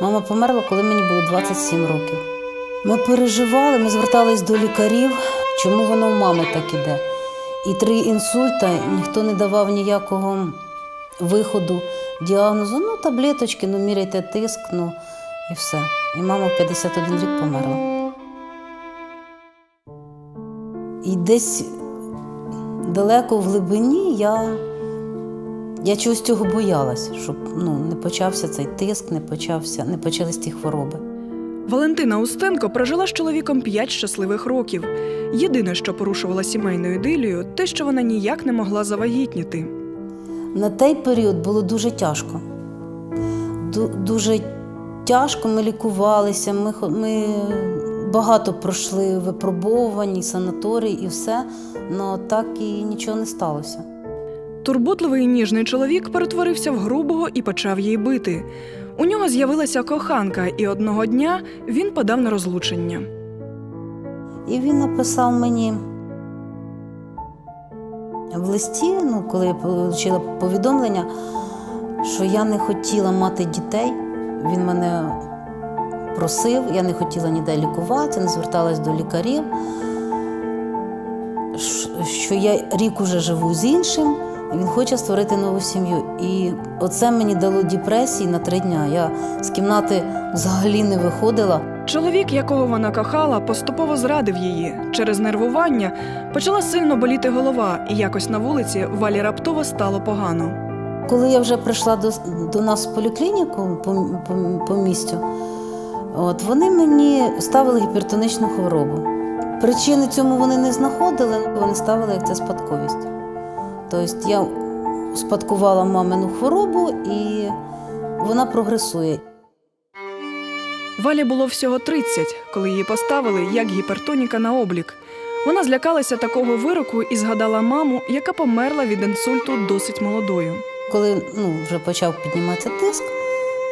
Мама померла, коли мені було 27 років. Ми переживали, ми звертались до лікарів, чому воно в мами так іде. І три інсульта, ніхто не давав ніякого виходу, діагнозу. Ну, таблеточки, ну міряйте тиск, ну і все. І мама в 51 рік померла. І десь далеко в глибині я, я чогось цього боялась, щоб ну, не почався цей тиск, не, почався, не почались ті хвороби. Валентина Устенко прожила з чоловіком п'ять щасливих років. Єдине, що порушувала сімейну ідилію, те, що вона ніяк не могла завагітніти. На той період було дуже тяжко. Ду- Дуже тяжко ми лікувалися, ми, ми багато пройшли випробовувань, і санаторій і все, але так і нічого не сталося. Турботливий і ніжний чоловік перетворився в грубого і почав її бити. У нього з'явилася коханка, і одного дня він подав на розлучення. І він написав мені в листі, ну, коли я отримала повідомлення, що я не хотіла мати дітей. Він мене просив, я не хотіла ніде лікуватися, не зверталась до лікарів, що я рік уже живу з іншим, він хоче створити нову сім'ю. І оце мені дало депресії на три дні. Я з кімнати взагалі не виходила. Чоловік, якого вона кохала, поступово зрадив її. Через нервування почала сильно боліти голова, і якось на вулиці Валі раптово стало погано. Коли я вже прийшла до, до нас в поліклініку по, по, по місцю, от, вони мені ставили гіпертонічну хворобу. Причини цьому вони не знаходили, вони ставили як це спадковість. Тобто я спадкувала мамину хворобу і вона прогресує. Валі було всього 30, коли її поставили як гіпертоніка на облік. Вона злякалася такого вироку і згадала маму, яка померла від інсульту досить молодою. Коли ну, вже почав підніматися тиск,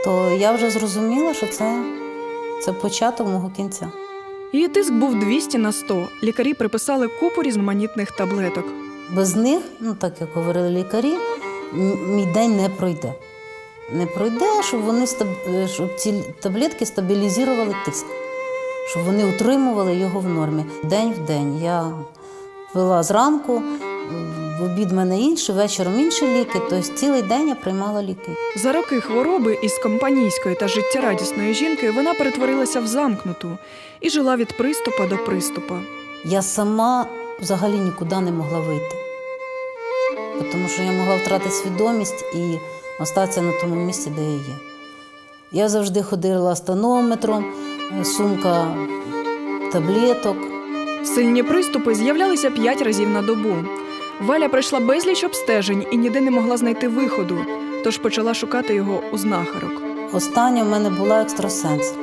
то я вже зрозуміла, що це, це початок мого кінця. Її тиск був 200 на 100. Лікарі приписали купу різноманітних таблеток. Без них, ну так як говорили лікарі, мій день не пройде. Не пройде, щоб вони е, щоб ці таблетки стабілізували тиск, щоб вони утримували його в нормі. День в день. Я пила зранку, в обід мене інші, вечором інші ліки. Тобто цілий день я приймала ліки. За роки хвороби із компанійської та життєрадісної жінки вона перетворилася в замкнуту і жила від приступа до приступа. Я сама взагалі нікуди не могла вийти. Тому що я могла втратити свідомість і остатися на тому місці, де я є. Я завжди ходила з тонометром, сумка таблеток. Сильні приступи з'являлися п'ять разів на добу. Валя пройшла безліч обстежень і ніде не могла знайти виходу, тож почала шукати його у знахарок. Остання в мене була екстрасенс.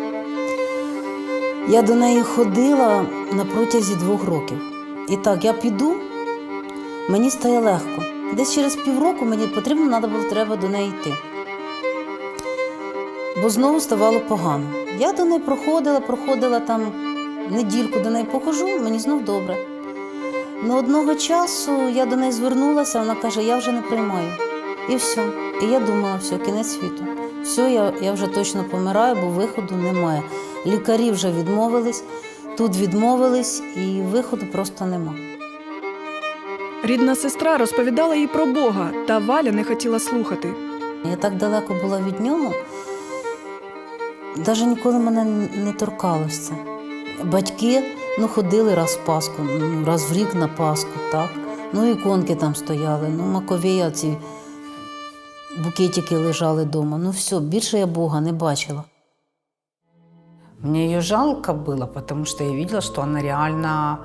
Я до неї ходила на протязі двох років. І так, я піду, мені стає легко. Десь через півроку мені потрібно треба було треба до неї йти. Бо знову ставало погано. Я до неї проходила, проходила там недільку до неї похожу, мені знов добре. Ну одного часу я до неї звернулася, вона каже, я вже не приймаю. І все. І я думала, все, кінець світу. Все, я, я вже точно помираю, бо виходу немає. Лікарі вже відмовились, тут відмовились, і виходу просто нема. Рідна сестра розповідала їй про Бога, та Валя не хотіла слухати. Я так далеко була від нього, навіть ніколи мене не торкалося. Батьки ну, ходили раз в Пасху, ну, раз в рік на Пасху, так? Ну, іконки там стояли, ну, маковія ці букетики лежали вдома. Ну все, більше я Бога не бачила. Мне ее жалко было, потому что я видела, что она реально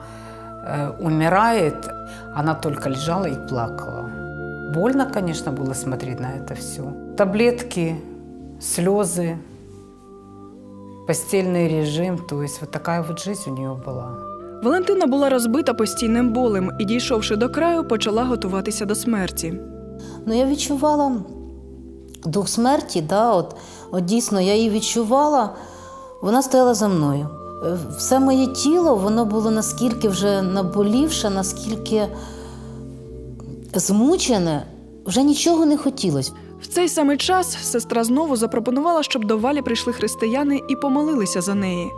э, умирает. Она только лежала и плакала. Больно, конечно, было смотреть на это все. Таблетки, слезы, постельный режим. То есть вот такая вот жизнь у нее была. Валентина була розбита постійним болем і, дійшовши до краю, почала готуватися до смерті. Ну, я відчувала дух смерті, да, от, от дійсно я її відчувала, вона стояла за мною. Е, Все моє тіло, воно було наскільки вже наболівше, наскільки змучене, вже нічого не хотілося. В цей самий час сестра знову запропонувала, щоб до Валі прийшли християни і помолилися за неї.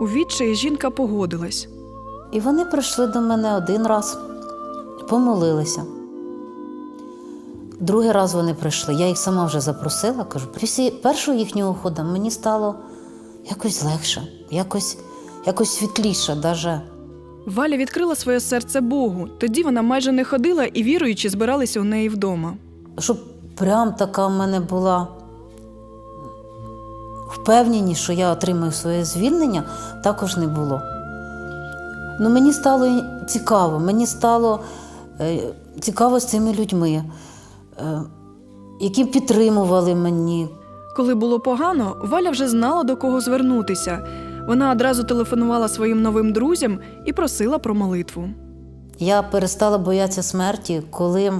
У відчаї жінка погодилась. І вони прийшли до мене один раз, помолилися. Другий раз вони прийшли. Я їх сама вже запросила. Кажу, після першого їхнього ходу мені стало якось легше, якось, якось світліше. Даже. Валя відкрила своє серце Богу. Тоді вона майже не ходила і віруючи збиралися у неї вдома. Щоб прям така в мене була впевненість, що я отримаю своє звільнення, також не було. Ну, мені стало цікаво, мені стало е, цікаво з цими людьми, е, які підтримували мені. Коли було погано, Валя вже знала до кого звернутися. Вона одразу телефонувала своїм новим друзям і просила про молитву. Я перестала боятися смерті, коли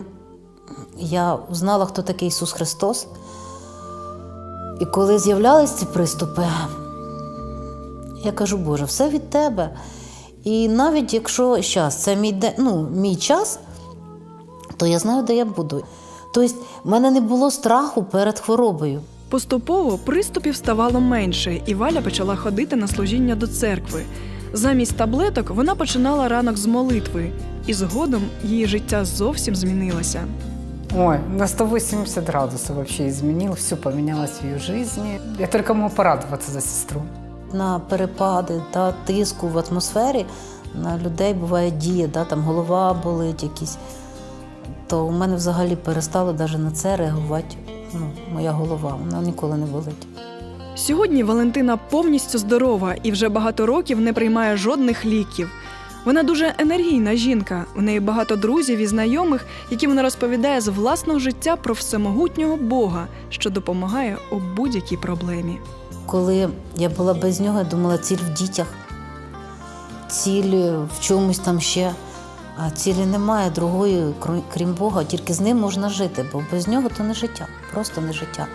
я узнала, хто такий Ісус Христос. І коли з'являлись ці приступи, я кажу, Боже, все від тебе. І навіть якщо зараз це мій, де- ну, мій час, то я знаю, де я буду. Тобто, в мене не було страху перед хворобою. Поступово приступів ставало менше, і Валя почала ходити на служіння до церкви. Замість таблеток вона починала ранок з молитви, і згодом її життя зовсім змінилося. Ой, на 180 градусов вообще изменил, все поменялось в ее жизни. Я только могу порадоваться за сестру. на перепади та тиску в атмосфері на людей буває дія, да, там голова болить якісь. То у мене взагалі перестало навіть на це реагувати ну, моя голова. Вона ніколи не болить. Сьогодні Валентина повністю здорова і вже багато років не приймає жодних ліків. Вона дуже енергійна жінка. В неї багато друзів і знайомих, які вона розповідає з власного життя про всемогутнього Бога, що допомагає у будь-якій проблемі. Коли я була без нього, я думала, ціль в дітях, ціль в чомусь там ще. А цілі немає другої, крім Бога, тільки з ним можна жити, бо без нього то не життя, просто не життя.